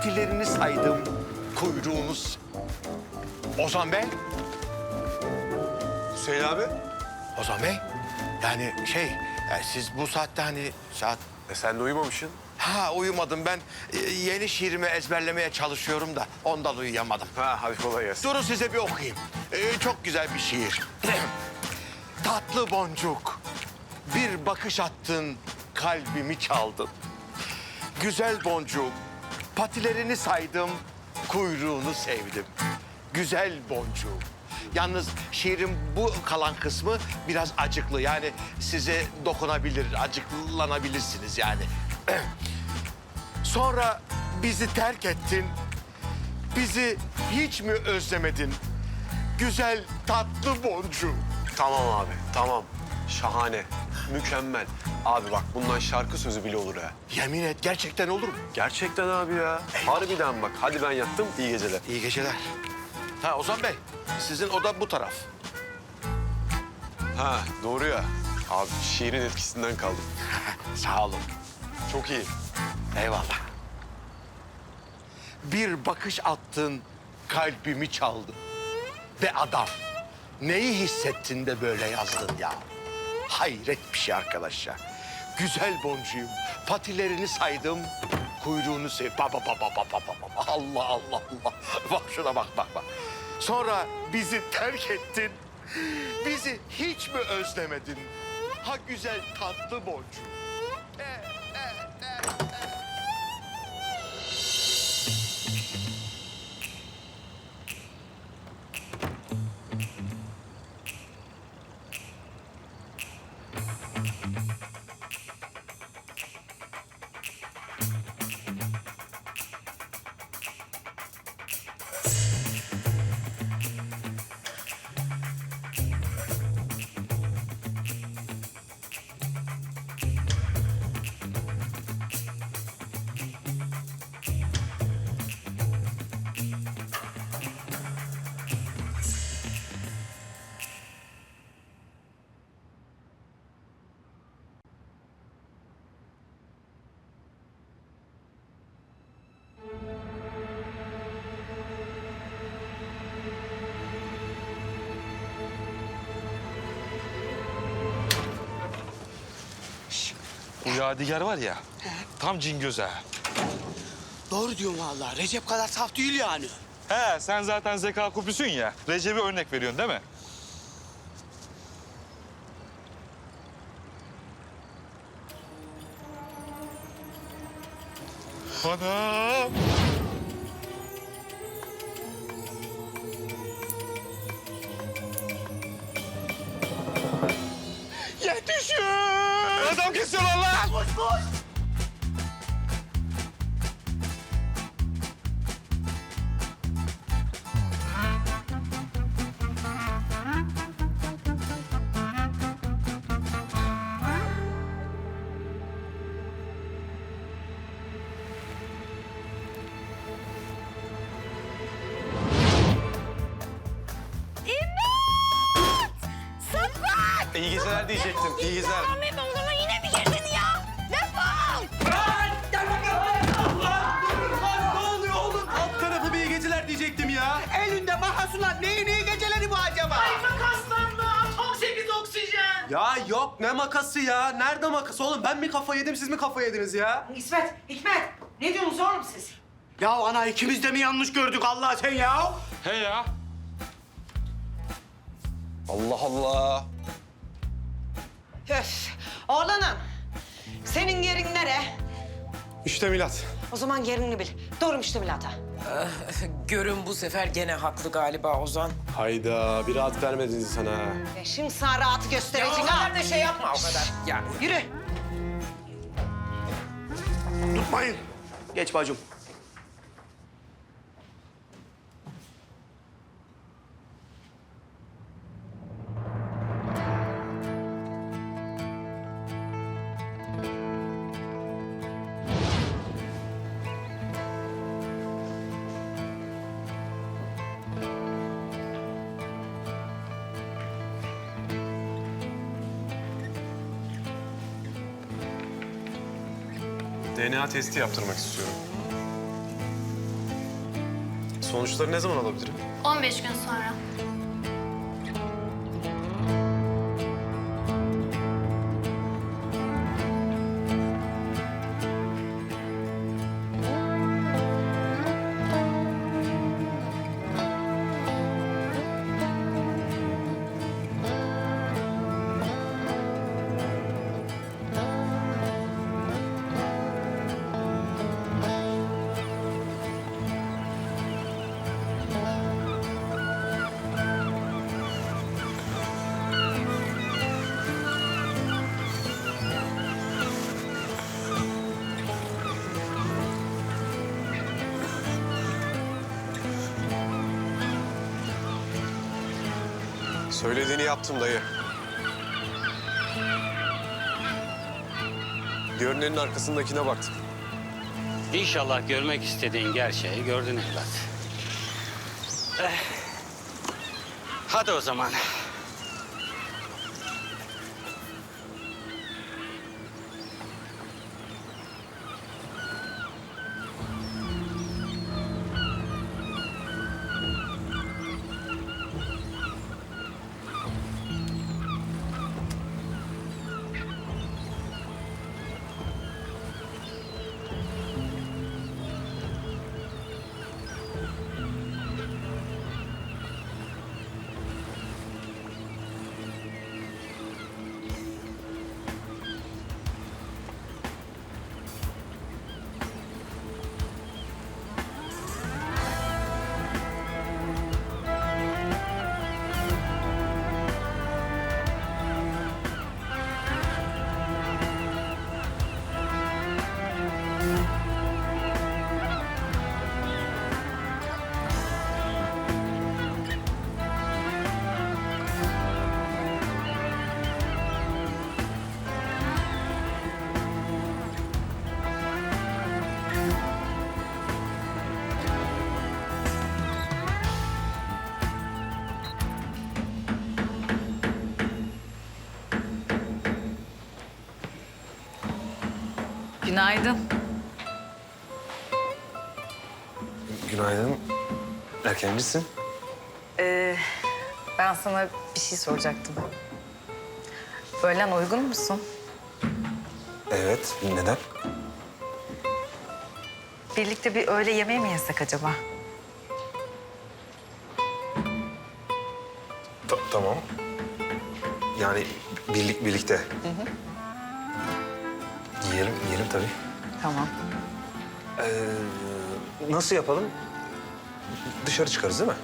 patilerini saydım, kuyruğunuz. Ozan Bey, Hüseyin abi. Ozan Bey. Yani şey, yani siz bu saatte hani saat... E sen de uyumamışsın. Ha uyumadım ben. Ee, yeni şiirimi ezberlemeye çalışıyorum da ondan uyuyamadım. Ha hadi kolay gelsin. Durun size bir okuyayım. Ee, çok güzel bir şiir. Tatlı boncuk, bir bakış attın, kalbimi çaldın. Güzel boncuk, patilerini saydım, kuyruğunu sevdim. Güzel boncuk. Yalnız şiirin bu kalan kısmı biraz acıklı. Yani size dokunabilir, acıklanabilirsiniz yani. Sonra bizi terk ettin, Bizi hiç mi özlemedin? Güzel tatlı boncuğum. Tamam abi tamam. Şahane. Mükemmel. Abi bak bundan şarkı sözü bile olur ha. Yemin et gerçekten olur mu? Gerçekten abi ya. Harbiden bak. Hadi ben yattım. İyi geceler. İyi geceler. Ha Ozan Bey, sizin oda bu taraf. Ha doğru ya. Abi şiirin etkisinden kaldım. Sağ olun. Çok iyi. Eyvallah. Bir bakış attın, kalbimi çaldın. Be adam, neyi hissettin de böyle yazdın ya? Hayret bir şey arkadaş ya. Güzel boncuğum, patilerini saydım, kuyruğunu sev... Baba baba baba baba. Allah Allah Allah. Bak şuna bak bak bak. Sonra bizi terk ettin. Bizi hiç mi özlemedin? Ha güzel tatlı boncuğum. Bu Yadigar var ya, tam cingöz ha. Doğru diyorsun vallahi. Recep kadar saf değil yani. He, sen zaten zeka kupüsün ya. Recep'e örnek veriyorsun değil mi? Anam! İyi geceler diyecektim. İyi geceler. Ahmet oğluma yine mi girdin ya? Defol! Ne oluyor oğlum? Alt tarafı bir iyi geceler diyecektim ya. Elinde makasla neyin iyi geceleri bu acaba? Makaslandı. 18 oksijen. Ya yok ne makası ya? Nerede makası oğlum? Ben mi kafa yedim siz mi kafa yediniz ya? İsmet, Hikmet. Ne diyorsunuz oğlum siz? Ya ana ikimiz de mi yanlış gördük Allah sen ya? He ya. Allah Allah. Öf. Oğlanım. Senin yerin nere? İşte Milat. O zaman yerini bil. Doğru müştemilat'a. Görün bu sefer gene haklı galiba Ozan. Hayda bir rahat vermediniz sana. ha. E şimdi sana rahatı Ya göstereceğim o ha. kadar da şey yapma o kadar. Ya Yürü. Tutmayın. Geç bacım. DNA testi yaptırmak istiyorum. Sonuçları ne zaman alabilirim? 15 gün sonra. Söylediğini yaptım dayı. Görünenin arkasındakine baktık. İnşallah görmek istediğin gerçeği gördün evlat. Eh. Hadi o zaman. Günaydın. Günaydın. Erkencisin. Ee, ben sana bir şey soracaktım. Öğlen uygun musun? Evet. Neden? Birlikte bir öğle yemeği mi yesek acaba? tamam. Yani birlik birlikte. Yiyelim, yiyelim tabii. Tamam. Ee, nasıl yapalım? Dışarı çıkarız değil mi?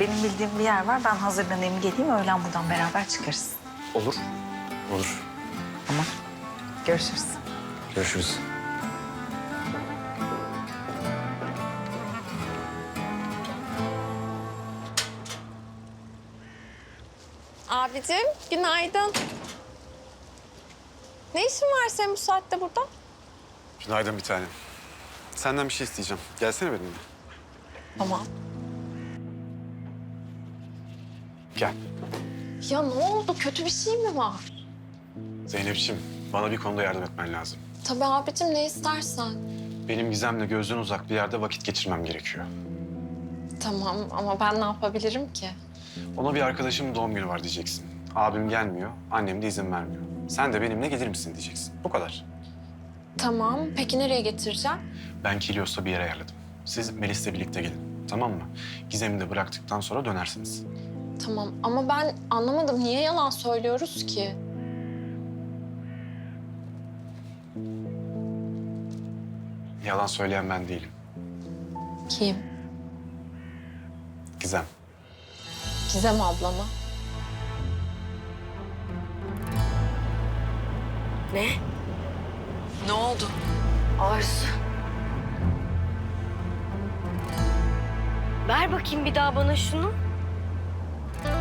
Benim bildiğim bir yer var. Ben hazırlanayım geleyim. Öğlen buradan beraber çıkarız. Olur. Olur. Tamam. Görüşürüz. Görüşürüz. Abicim günaydın. Ne işin var senin bu saatte burada? Günaydın bir tanem. Senden bir şey isteyeceğim. Gelsene benimle. Tamam. Gel. Ya ne oldu? Kötü bir şey mi var? Zeynep'ciğim bana bir konuda yardım etmen lazım. Tabii abicim ne istersen. Benim Gizem'le gözden uzak bir yerde vakit geçirmem gerekiyor. Tamam ama ben ne yapabilirim ki? Ona bir arkadaşımın doğum günü var diyeceksin. Abim gelmiyor, annem de izin vermiyor. Sen de benimle gelir misin diyeceksin. Bu kadar. Tamam. Peki nereye getireceğim? Ben Kilios'ta bir yere ayarladım. Siz Melis'le birlikte gelin. Tamam mı? Gizem'i de bıraktıktan sonra dönersiniz. Tamam ama ben anlamadım. Niye yalan söylüyoruz ki? Yalan söyleyen ben değilim. Kim? Gizem. Gizem abla mı? Ne oldu? Arzu. Ver bakayım bir daha bana şunu.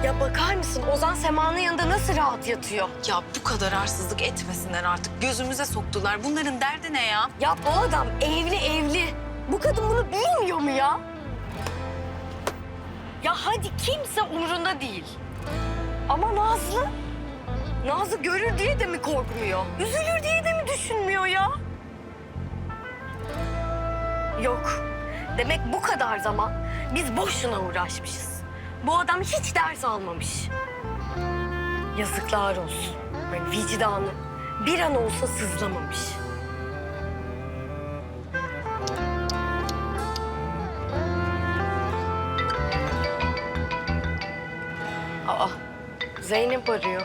Ya bakar mısın Ozan Sema'nın yanında nasıl rahat yatıyor? Ya bu kadar arsızlık etmesinler artık. Gözümüze soktular. Bunların derdi ne ya? Ya bu adam evli evli. Bu kadın bunu bilmiyor mu ya? Ya hadi kimse umurunda değil. Ama Nazlı? Nazlı görür diye de mi korkmuyor? Üzülür diye de mi düşünmüyor ya? Yok. Demek bu kadar zaman biz boşuna uğraşmışız. Bu adam hiç ders almamış. Yazıklar olsun. Yani vicdanı bir an olsa sızlamamış. Aa, Zeynep arıyor.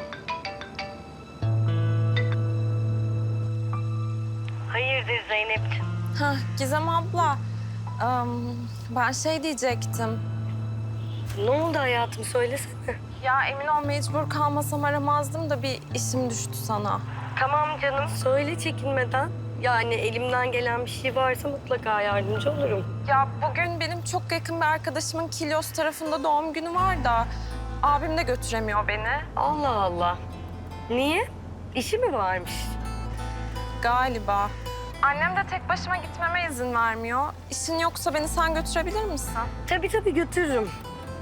Hah Gizem abla. em, ben şey diyecektim. Ne oldu hayatım söylesene. Ya emin ol mecbur kalmasam aramazdım da bir işim düştü sana. Tamam canım. Söyle çekinmeden. Yani elimden gelen bir şey varsa mutlaka yardımcı olurum. Ya bugün benim çok yakın bir arkadaşımın Kilyos tarafında doğum günü var da abim de götüremiyor beni. Allah Allah. Niye? İşi mi varmış? Galiba. Annem de tek başıma gitmeme izin vermiyor. İşin yoksa beni sen götürebilir misin? Tabii tabii götürürüm.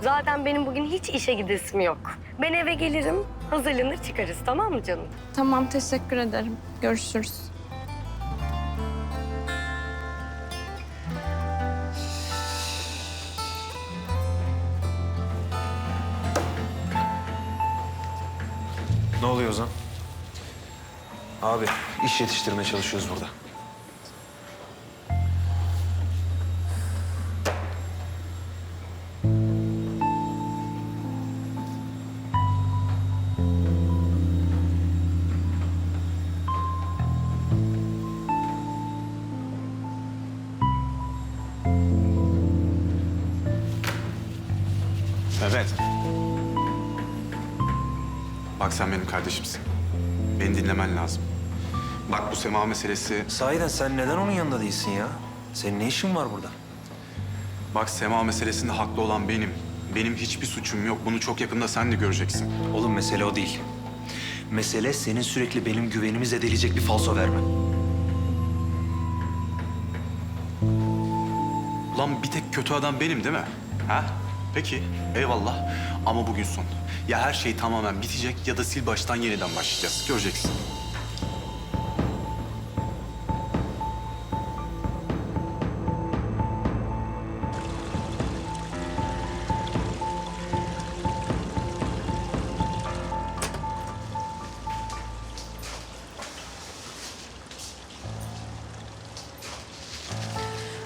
Zaten benim bugün hiç işe gidesim yok. Ben eve gelirim, hazırlanır çıkarız tamam mı canım? Tamam teşekkür ederim. Görüşürüz. Ne oluyor Ozan? Abi iş yetiştirmeye çalışıyoruz burada. Kardeşimsin. Beni dinlemen lazım. Bak bu Sema meselesi... Sahiden sen neden onun yanında değilsin ya? Senin ne işin var burada? Bak Sema meselesinde haklı olan benim. Benim hiçbir suçum yok. Bunu çok yakında sen de göreceksin. Oğlum mesele o değil. Mesele senin sürekli benim güvenimi zedeleyecek bir falso vermen. Ulan bir tek kötü adam benim değil mi? Ha? Peki, eyvallah. Ama bugün son. Ya her şey tamamen bitecek ya da sil baştan yeniden başlayacağız. Göreceksin.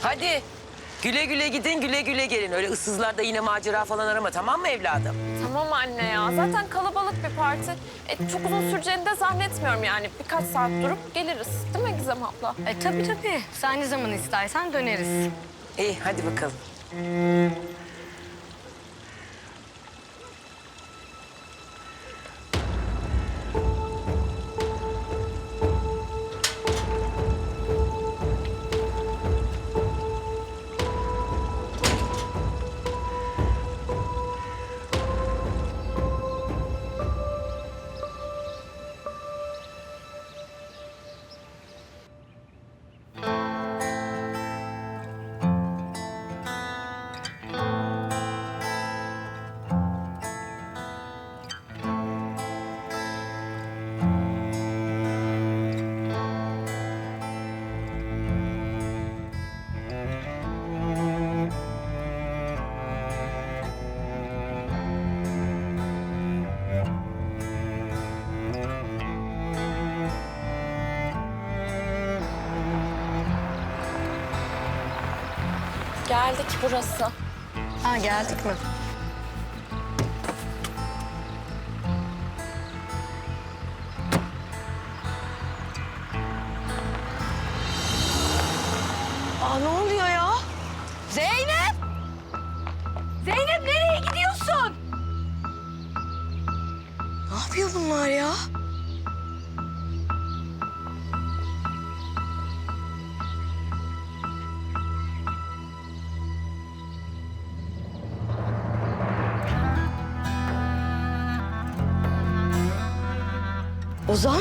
Hadi güle güle gidin güle güle gelin. Öyle ıssızlarda yine macera falan arama tamam mı evladım? Tamam anne ya. Zaten kalabalık bir parti. E, çok uzun süreceğini de zannetmiyorum yani. Birkaç saat durup geliriz. Değil mi Gizem abla? E tabii tabii. Sen ne zaman istersen döneriz. İyi hadi bakalım. Geldik burası. Ha geldik mi? Aa ne oluyor ya? Zeynep! Zeynep nereye gidiyorsun? Ne yapıyor bunlar ya? Ozan?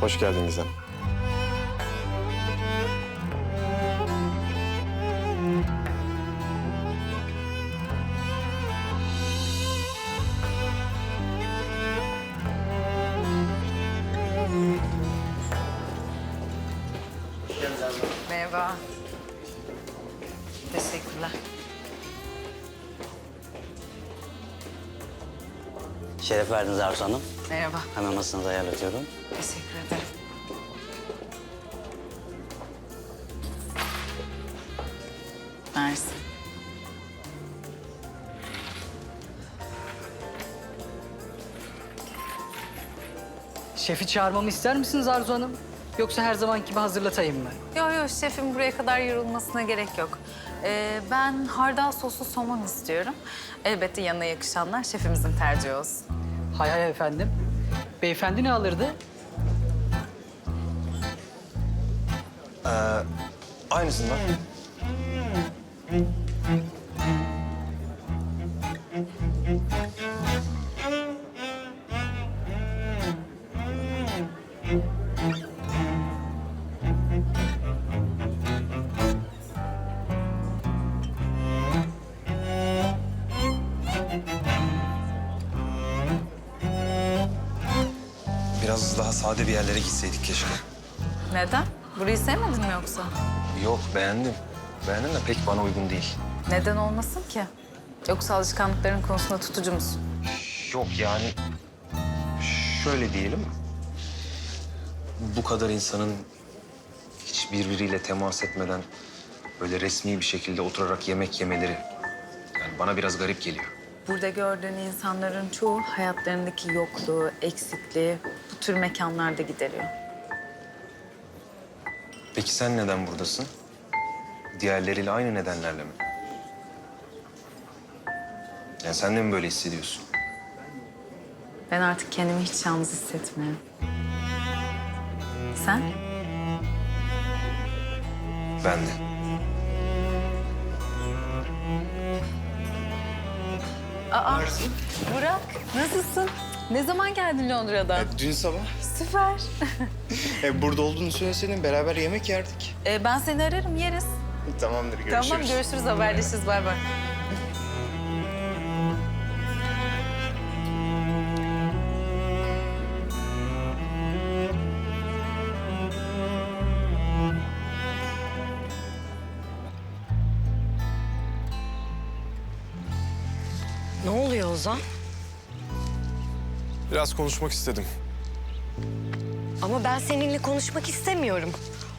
Hoş geldin Gizem. Şeref verdiniz Arzu Hanım. Merhaba. Hemen masanızı ayarlatıyorum. Teşekkür ederim. Mersi. Şefi çağırmamı ister misiniz Arzu Hanım? Yoksa her zamanki gibi hazırlatayım mı? Yok yok şefim buraya kadar yorulmasına gerek yok. Ee, ben hardal soslu somon istiyorum. Elbette yanına yakışanlar şefimizin tercihi olsun. Hay hay efendim. Beyefendi ne alırdı? Aynısından. Yerlere gitseydik keşke. Neden? Burayı sevmedin mi yoksa? Yok beğendim. Beğendim de pek bana uygun değil. Neden olmasın ki? Yoksa alışkanlıkların konusunda tutucu musun? Yok yani şöyle diyelim. Bu kadar insanın hiç birbiriyle temas etmeden böyle resmi bir şekilde oturarak yemek yemeleri yani bana biraz garip geliyor. Burada gördüğün insanların çoğu hayatlarındaki yokluğu, eksikliği bu tür mekanlarda gideriyor. Peki sen neden buradasın? Diğerleriyle aynı nedenlerle mi? Yani sen de mi böyle hissediyorsun? Ben artık kendimi hiç yalnız hissetmiyorum. Sen? Ben de. Aa, Burak nasılsın? Ne zaman geldin Londra'dan? Dün sabah Süper. e, burada olduğunu söyleseydin beraber yemek yerdik. Ee, ben seni ararım, yeriz. Tamamdır görüşürüz. Tamam, görüşürüz, haberleşiriz. Bay bay. Ozan? Biraz konuşmak istedim. Ama ben seninle konuşmak istemiyorum.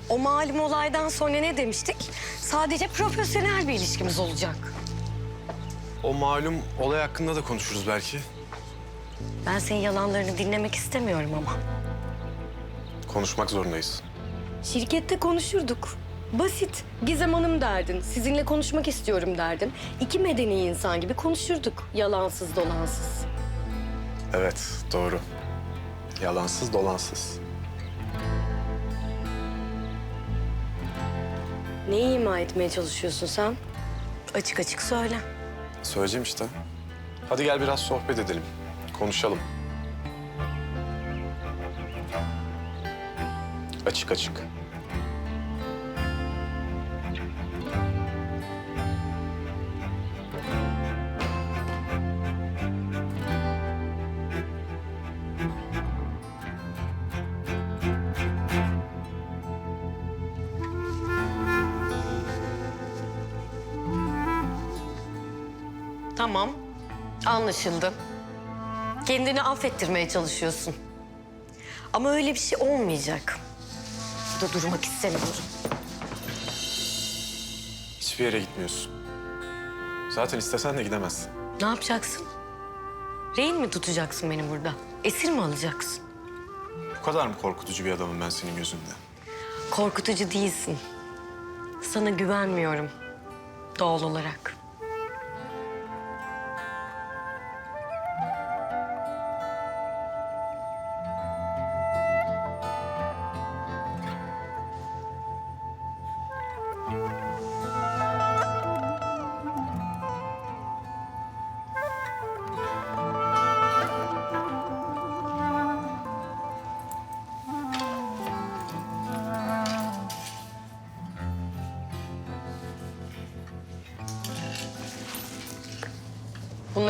O malum olaydan sonra ne demiştik? Sadece profesyonel bir ilişkimiz olacak. O malum olay hakkında da konuşuruz belki. Ben senin yalanlarını dinlemek istemiyorum ama. Konuşmak zorundayız. Şirkette konuşurduk. Basit. Gizem Hanım derdin. Sizinle konuşmak istiyorum derdin. İki medeni insan gibi konuşurduk. Yalansız dolansız. Evet, doğru. Yalansız dolansız. Neyi ima etmeye çalışıyorsun sen? Açık açık söyle. Söyleyeceğim işte. Hadi gel biraz sohbet edelim. Konuşalım. Açık açık. Tamam. Anlaşıldı. Kendini affettirmeye çalışıyorsun. Ama öyle bir şey olmayacak. Burada durmak istemiyorum. Hiçbir yere gitmiyorsun. Zaten istesen de gidemezsin. Ne yapacaksın? Rehin mi tutacaksın beni burada? Esir mi alacaksın? Bu kadar mı korkutucu bir adamım ben senin gözünde? Korkutucu değilsin. Sana güvenmiyorum. Doğal olarak.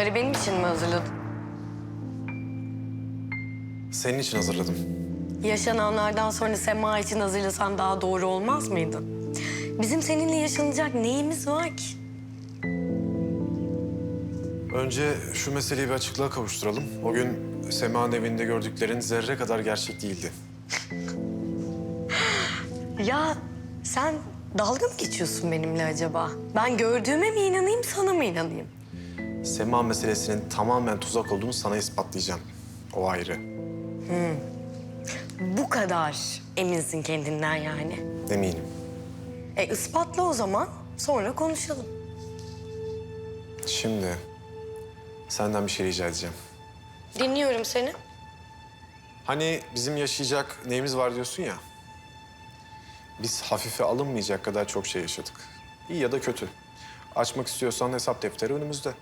Bunları benim için mi hazırladın? Senin için hazırladım. Yaşananlardan sonra Sema için hazırlasan daha doğru olmaz mıydı? Bizim seninle yaşanacak neyimiz var ki? Önce şu meseleyi bir açıklığa kavuşturalım. O gün Sema'nın evinde gördüklerin zerre kadar gerçek değildi. Ya sen dalga mı geçiyorsun benimle acaba? Ben gördüğüme mi inanayım, sana mı inanayım? Sema meselesinin tamamen tuzak olduğunu sana ispatlayacağım. O ayrı. Bu kadar eminsin kendinden yani. Eminim. E ispatla o zaman, sonra konuşalım. Şimdi senden bir şey rica edeceğim. Dinliyorum seni. Hani bizim yaşayacak neyimiz var diyorsun ya. Biz hafife alınmayacak kadar çok şey yaşadık. İyi ya da kötü. Açmak istiyorsan hesap defteri önümüzde.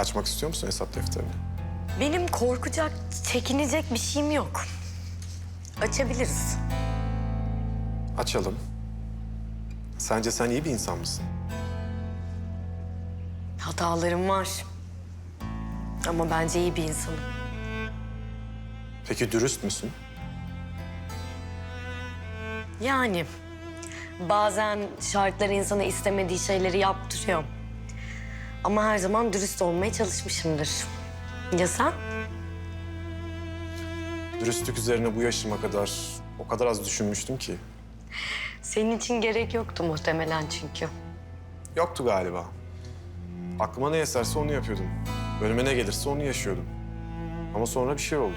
Açmak istiyor musun hesap defterini? Benim korkacak, çekinecek bir şeyim yok. Açabiliriz. Açalım. Sence sen iyi bir insan mısın? Hatalarım var. Ama bence iyi bir insanım. Peki dürüst müsün? Yani bazen şartlar insana istemediği şeyleri yaptırıyor. Ama her zaman dürüst olmaya çalışmışımdır. Ya sen? Dürüstlük üzerine bu yaşıma kadar o kadar az düşünmüştüm ki. Senin için gerek yoktu muhtemelen çünkü. Yoktu galiba. Aklıma ne eserse onu yapıyordum. Önüme ne gelirse onu yaşıyordum. Ama sonra bir şey oldu.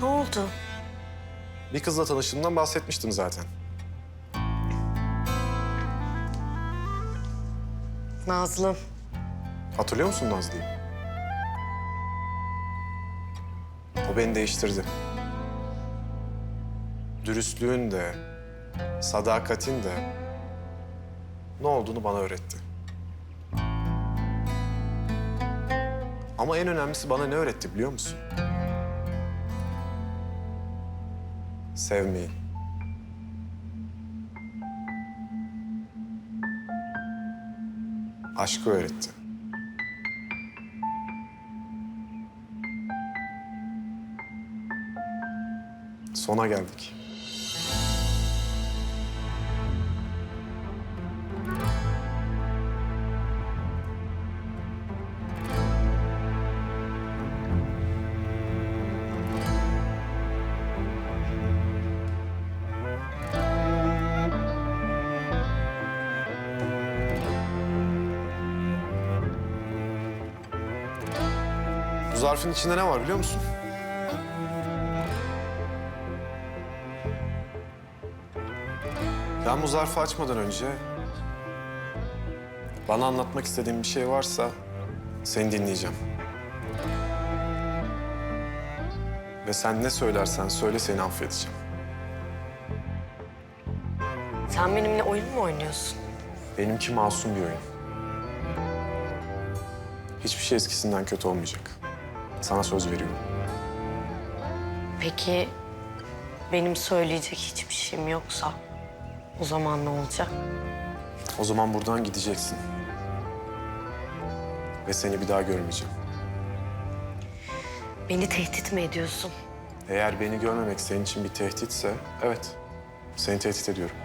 Ne oldu? Bir kızla tanıştığımdan bahsetmiştim zaten. Nazlı. Hatırlıyor musun Nazlı'yı? O beni değiştirdi. Dürüstlüğün de, sadakatin de ne olduğunu bana öğretti. Ama en önemlisi bana ne öğretti biliyor musun? Sevmeyi. Aşkı öğretti. Sona geldik. Bu zarfın içinde ne var biliyor musun? Ben bu zarfı açmadan önce bana anlatmak istediğin bir şey varsa seni dinleyeceğim. Ve sen ne söylersen söyle seni affedeceğim. Sen benimle oyun mu oynuyorsun? Benimki masum bir oyun. Hiçbir şey eskisinden kötü olmayacak. Sana söz veriyorum. Peki benim söyleyecek hiçbir şeyim yoksa o zaman ne olacak? O zaman buradan gideceksin. Ve seni bir daha görmeyeceğim. Beni tehdit mi ediyorsun? Eğer beni görmemek senin için bir tehditse, evet. Seni tehdit ediyorum.